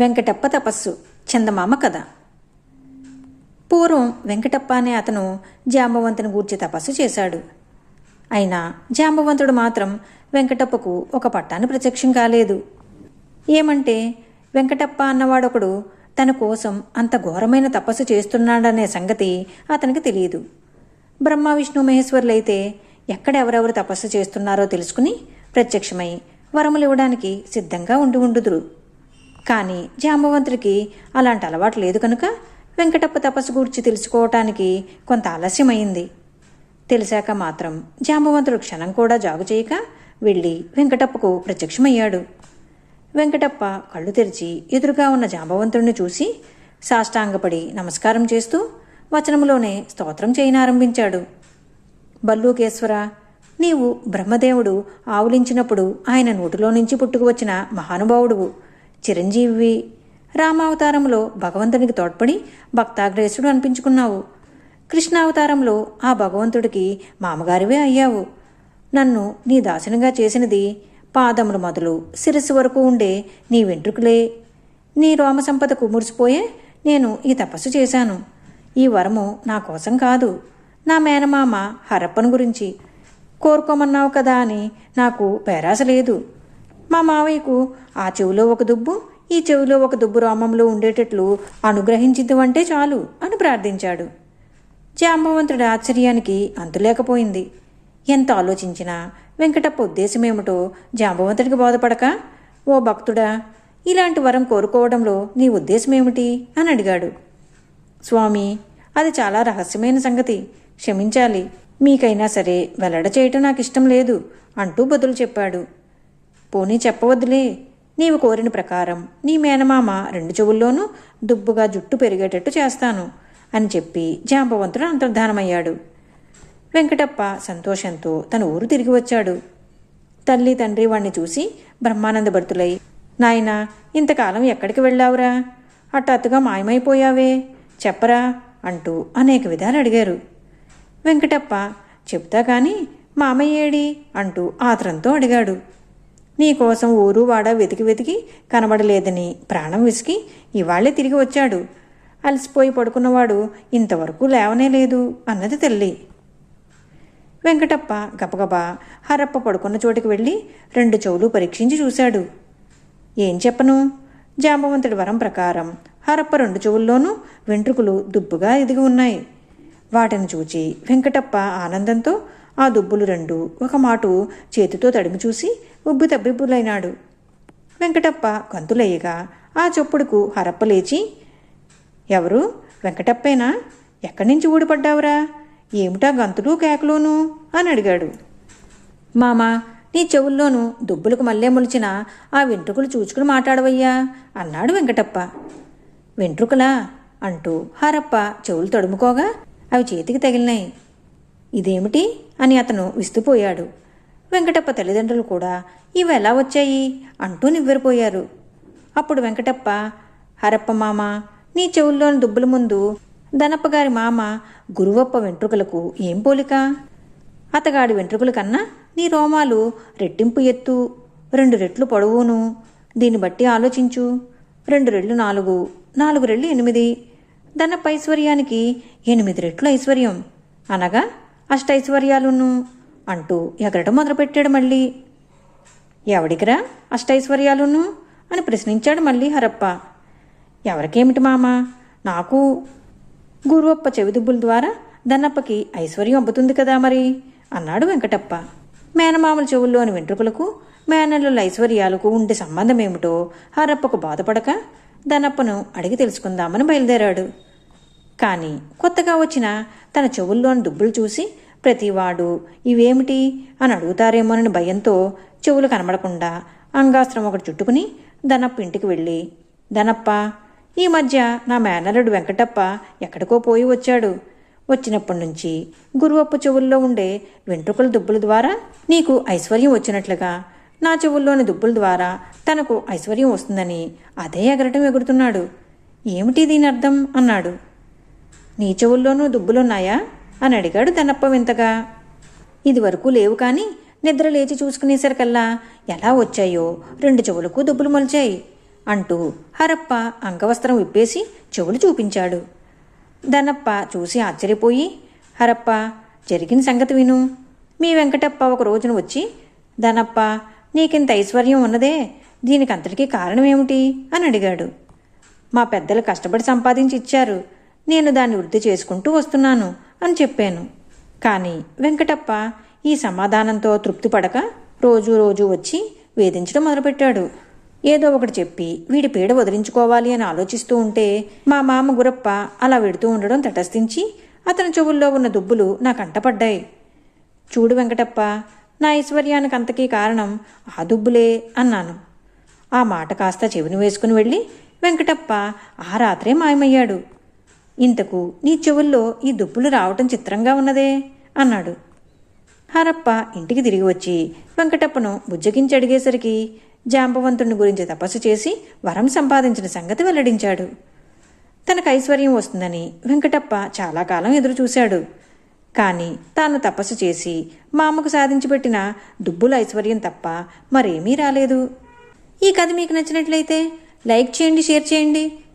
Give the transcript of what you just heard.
వెంకటప్ప తపస్సు. చందమామ కథ. పూర్వం వెంకటప్ప అనే అతను జాంబవంతుని గూర్చి తపస్సు చేశాడు. అయినా జాంబవంతుడు మాత్రం వెంకటప్పకు ఒక పట్టాన్ని ప్రత్యక్షం కాలేదు. ఏమంటే వెంకటప్ప అన్నవాడొకడు తన కోసం అంత ఘోరమైన తపస్సు చేస్తున్నాడనే సంగతి అతనికి తెలియదు. బ్రహ్మ విష్ణు మహేశ్వరులైతే ఎక్కడెవరెవరు తపస్సు చేస్తున్నారో తెలుసుకుని ప్రత్యక్షమై వరములు ఇవ్వడానికి సిద్ధంగా ఉండి ఉండుదురు. కానీ జాంబవంతుడికి అలాంటి అలవాటు లేదు కనుక వెంకటప్ప తపస్సు గురించి తెలుసుకోవటానికి కొంత ఆలస్యమైంది. తెలిసాక మాత్రం జాంబవంతుడు క్షణం కూడా జాగు చేయక వెళ్ళి వెంకటప్పకు ప్రత్యక్షమయ్యాడు. వెంకటప్ప కళ్ళు తెరిచి ఎదురుగా ఉన్న జాంబవంతుడిని చూసి సాష్టాంగపడి నమస్కారం చేస్తూ వచనములోనే స్తోత్రం చేయనారంభించాడు. బల్లూకేశ్వర నీవు బ్రహ్మదేవుడు ఆవులించినప్పుడు ఆయన నోటిలో నుంచి పుట్టుకు వచ్చిన మహానుభావుడువు. చిరంజీవి రామావతారంలో భగవంతునికి తోడ్పడి భక్తాగ్రేసుడు అనిపించుకున్నావు. కృష్ణావతారంలో ఆ భగవంతుడికి మామగారివే అయ్యావు. నన్ను నీ దాసునిగా చేసినది పాదములు మొదలు శిరస్సు వరకు ఉండే నీ వెంట్రుకలే. నీ రోమ సంపదకు మురిసిపోయే నేను ఈ తపస్సు చేశాను. ఈ వరము నా కోసం కాదు. నా మేనమామ హరప్పను గురించి కోరుకోమన్నావు కదా అని నాకు పేరాస లేదు. మా మావయ్యకు ఆ చెవిలో ఒక దుబ్బు ఈ చెవిలో ఒక దుబ్బు రామంలో ఉండేటట్లు అనుగ్రహించిద్దువంటే చాలు అని ప్రార్థించాడు. జాంబవంతుడి ఆశ్చర్యానికి అంతులేకపోయింది ఎంత ఆలోచించినా వెంకటప్ప ఉద్దేశమేమిటో జాంబవంతుడికి బోధపడక ఓ భక్తుడా ఇలాంటి వరం కోరుకోవడంలో నీ ఉద్దేశమేమిటి? అని అడిగాడు. స్వామి అది చాలా రహస్యమైన సంగతి. క్షమించాలి. మీకైనా సరే వెల్లడ చేయటం నాకు ఇష్టం లేదు అంటూ బదులు చెప్పాడు. పోనీ చెప్పవద్దులే. నీవు కోరిన ప్రకారం నీ మేనమామ రెండు చెవుల్లోనూ దుబ్బుగా జుట్టు పెరిగేటట్టు చేస్తాను అని చెప్పి జాంబవంతుడు అంతర్ధానమయ్యాడు. వెంకటప్ప సంతోషంతో తన ఊరు తిరిగి వచ్చాడు. తల్లి తండ్రి వాణ్ణి చూసి బ్రహ్మానంద భర్తులై నాయనా ఇంతకాలం ఎక్కడికి వెళ్ళావురా? హఠాత్తుగా మాయమైపోయావే. చెప్పరా? అంటూ అనేక విధాలు అడిగారు. వెంకటప్ప చెప్తా కానీ మామయ్యేడి? అంటూ ఆత్రంతో అడిగాడు. నీకోసం ఊరు వాడ వెతికి వెతికి కనబడలేదని ప్రాణం విసికి ఇవాళ్ళే తిరిగి వచ్చాడు. అలసిపోయి పడుకున్నవాడు ఇంతవరకు లేవనే లేదు అన్నది తల్లి. వెంకటప్ప గబగబా హరప్ప పడుకున్న చోటికి వెళ్ళి రెండు చెవులు పరీక్షించి చూశాడు. ఏం చెప్పను? జాంబవంతుడి వరం ప్రకారం హరప్ప రెండు చెవుల్లోనూ వెంట్రుకలు దుబ్బుగా ఎదిగి ఉన్నాయి. వాటిని చూచి వెంకటప్ప ఆనందంతో ఆ దుబ్బులు రెండు. ఒక మాటు చేతితో తడిమి చూసి ఉబ్బి తబ్బిబ్బులైనాడు. వెంకటప్ప గంతులయ్యగా ఆ చొప్పుడుకు హరప్ప లేచి ఎవరు? వెంకటప్పేనా? ఎక్కడి నుంచి ఊడిపడ్డావురా? ఏమిటా గంతులు కేకలోను? అని అడిగాడు. మామా నీ చెవుల్లోనూ దుబ్బులకు మళ్ళీ మొలిచిన ఆ వెంట్రుకలు చూచుకుని మాట్లాడవయ్యా అన్నాడు వెంకటప్ప. వెంట్రుకలా? అంటూ హరప్ప చెవులు తడుముకోగా అవి చేతికి తగిలినాయి. ఇదేమిటి? అని అతను విస్తుపోయాడు వెంకటప్ప తల్లిదండ్రులు కూడా ఇవి ఎలా వచ్చాయి? అంటూ నివ్వెరిపోయారు. అప్పుడు వెంకటప్ప హరప్ప మామ నీ చెవుల్లోని దుబ్బుల ముందు దనప్పగారి మామ గురువప్ప వెంట్రుకలకు ఏం పోలిక? అతగాడి వెంట్రుకల కన్నా నీ రోమాలు రెట్టింపు ఎత్తు రెండు రెట్లు పొడవును. దీన్ని బట్టి ఆలోచించు. రెండు రెళ్ళు నాలుగు నాలుగు రెళ్ళు ఎనిమిది. దనప్ప ఐశ్వర్యానికి ఎనిమిది రెట్లు ఐశ్వర్యం. అనగా అష్టైశ్వర్యాలును అంటూ ఎగరటం మొదలుపెట్టాడు మళ్ళీ. ఎవడికిరా అష్టైశ్వర్యాలును అని ప్రశ్నించాడు మళ్ళీ హరప్ప. ఎవరికేమిటి మామా? నాకు గురువప్ప చెవిదుబ్బుల ద్వారా దన్నప్పకి ఐశ్వర్యం అబ్బుతుంది కదా మరి? అన్నాడు వెంకటప్ప. మేనమామల చెవుల్లోని వెంట్రుకలకు మేనల్లుల ఐశ్వర్యాలకు ఉండే సంబంధం ఏమిటో హరప్పకు బాధపడక దన్నప్పను అడిగి తెలుసుకుందామని బయలుదేరాడు. కానీ కొత్తగా వచ్చిన తన చెవుల్లోని దుబ్బులు చూసి ప్రతివాడు ఇవేమిటి? అని అడుగుతారేమోనని భయంతో చెవులు కనబడకుండా అంగాస్త్రం ఒకటి చుట్టుకుని దనప్ప ఇంటికి వెళ్ళి దనప్ప ఈ మధ్య నా మేనరుడు వెంకటప్ప ఎక్కడికో పోయి వచ్చాడు. వచ్చినప్పటి నుంచి గురువప్ప చెవుల్లో ఉండే వెంట్రుకల దుబ్బుల ద్వారా నీకు ఐశ్వర్యం వచ్చినట్లుగా నా చెవుల్లోని దుబ్బుల ద్వారా తనకు ఐశ్వర్యం వస్తుందని అదే ఎగరటం ఎగురుతున్నాడు. ఏమిటి దీని అర్థం? అన్నాడు. నీ చెవుల్లోనూ దుబ్బులున్నాయా? అని అడిగాడు దన్నప్ప వింతగా. ఇదివరకు లేవు కానీ నిద్ర లేచి చూసుకునేసరికల్లా ఎలా వచ్చాయో రెండు చెవులకు దుబ్బులు మొలిచాయి. అంటూ హరప్ప అంగవస్త్రం విప్పేసి చెవులు చూపించాడు. దనప్ప చూసి ఆశ్చర్యపోయి హరప్ప జరిగిన సంగతి విను. మీ వెంకటప్ప ఒక రోజున వచ్చి దనప్ప నీకింత ఐశ్వర్యం ఉన్నదే దీనికి అంతటికీ కారణమేమిటి? అని అడిగాడు. మా పెద్దలు కష్టపడి సంపాదించి ఇచ్చారు. నేను దాన్ని వృద్ధి చేసుకుంటూ వస్తున్నాను. అని చెప్పాను. కానీ వెంకటప్ప ఈ సమాధానంతో తృప్తి పడక రోజు రోజు వచ్చి వేధించడం మొదలుపెట్టాడు. ఏదో ఒకటి చెప్పి వీడి పీడ వదిలించుకోవాలి అని ఆలోచిస్తూ ఉంటే మా మామ గురప్ప అలా వెడుతూ ఉండడం తటస్థించి అతని చెవుల్లో ఉన్న దుబ్బులు నా కంటపడ్డాయి చూడు వెంకటప్ప నా ఐశ్వర్యానికి అంతకీ కారణం ఆ దుబ్బులే అన్నాను. ఆ మాట కాస్త చెవిని వేసుకుని వెళ్ళి వెంకటప్ప ఆ రాత్రే మాయమయ్యాడు. ఇంతకు నీ చెవుల్లో ఈ దుబ్బులు రావటం చిత్రంగా ఉన్నదే? అన్నాడు. హరప్ప ఇంటికి తిరిగి వచ్చి వెంకటప్పను బుజ్జగించి అడిగేసరికి జాంబవంతుని గురించి తపస్సు చేసి వరం సంపాదించిన సంగతి వెల్లడించాడు. తనకు ఐశ్వర్యం వస్తుందని వెంకటప్ప చాలా కాలం ఎదురు చూశాడు. కానీ తాను తపస్సు చేసి మా అమ్మకు సాధించి పెట్టిన దుబ్బుల ఐశ్వర్యం తప్ప మరేమీ రాలేదు. ఈ కథ మీకు నచ్చినట్లయితే లైక్ చేయండి షేర్ చేయండి.